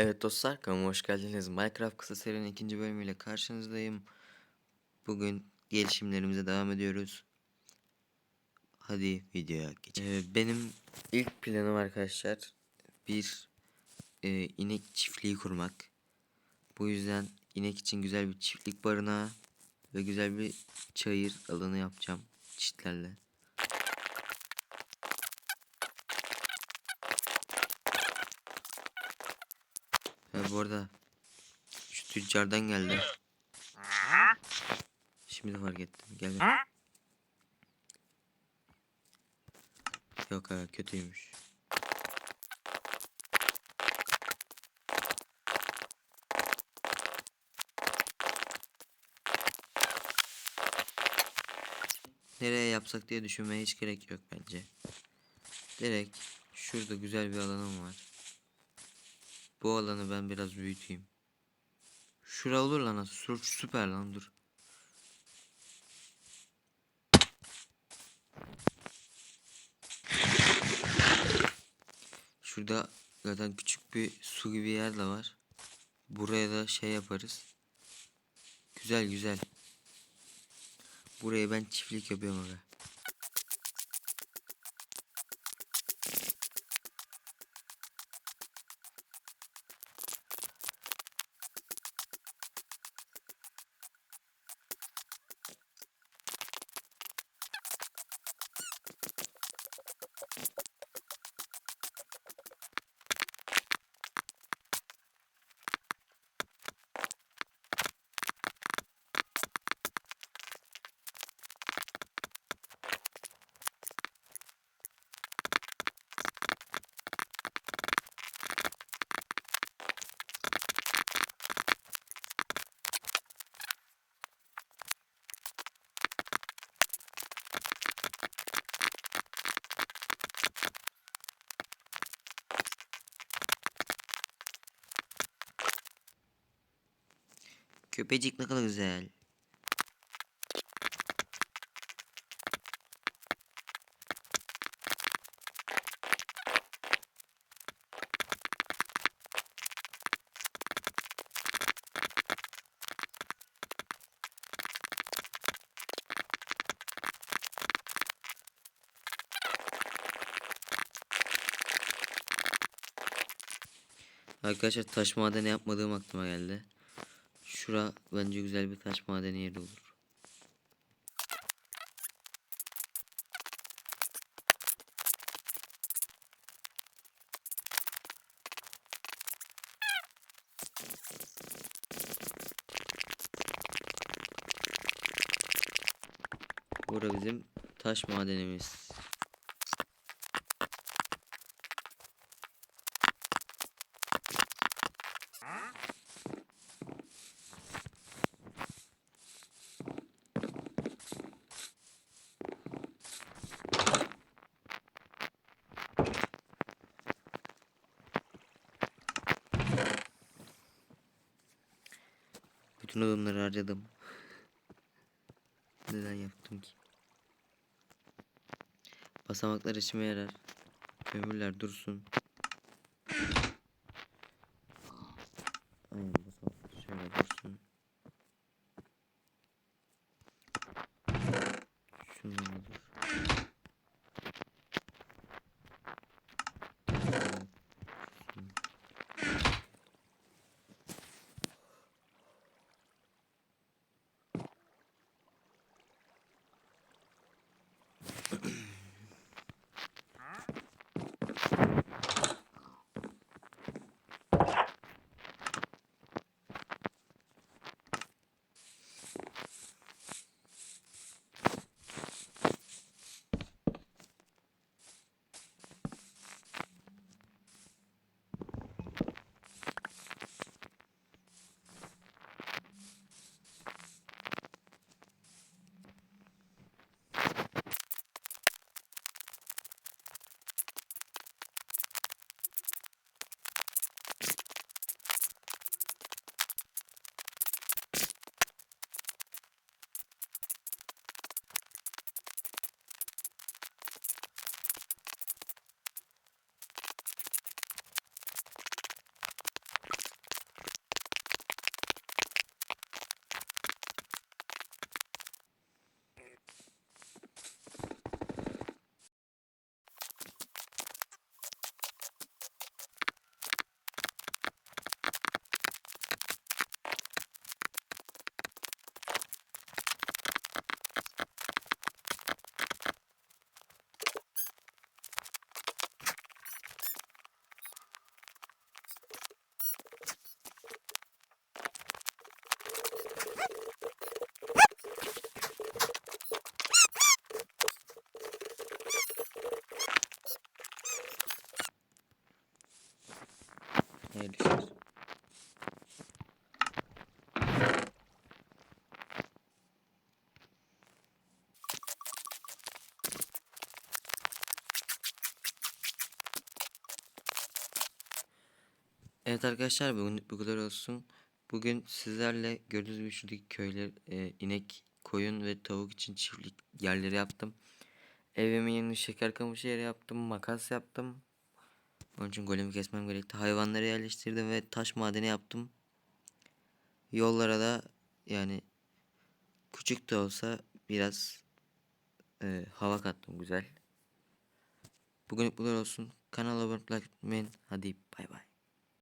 Evet dostlar kanalıma hoş geldiniz. Minecraft kısa serinin ikinci bölümüyle karşınızdayım. Bugün gelişimlerimize devam ediyoruz. Hadi videoya geçelim. Ee, benim ilk planım arkadaşlar bir e, inek çiftliği kurmak. Bu yüzden inek için güzel bir çiftlik barınağı ve güzel bir çayır alanı yapacağım çitlerle. Bu arada şu tüccardan geldi. Şimdi fark ettim. Gel. Yok ha kötüymüş. Nereye yapsak diye düşünmeye hiç gerek yok bence. Direkt şurada güzel bir alanım var. Bu alanı ben biraz büyüteyim. Şura olur lan aslında. Süper lan dur. Şurada zaten küçük bir su gibi yer de var. Buraya da şey yaparız. Güzel güzel. Buraya ben çiftlik yapıyorum aga. Köpecik ne kadar güzel. Arkadaşlar taş madeni yapmadığım aklıma geldi. Şura bence güzel bir taş madeni yeri olur. Bura bizim taş madenimiz. Bütün odunları harcadım. Neden yaptım ki? Basamaklar işime yarar. Kömürler dursun. Aynen basamaklar şöyle dursun. Şundan da işler. Evet arkadaşlar bugün bu kadar olsun. Bugün sizlerle gördüğünüz gibi şuradaki köyler e, inek, koyun ve tavuk için çiftlik yerleri yaptım. Evimin yanına şeker kamışı yeri yaptım, makas yaptım. Onun için golemi kesmem gerekti. Hayvanları yerleştirdim ve taş madeni yaptım. Yollara da yani küçük de olsa biraz e, hava kattım güzel. Bugün bu kadar olsun. Kanala abone olmayı unutmayın. Hadi bay bay.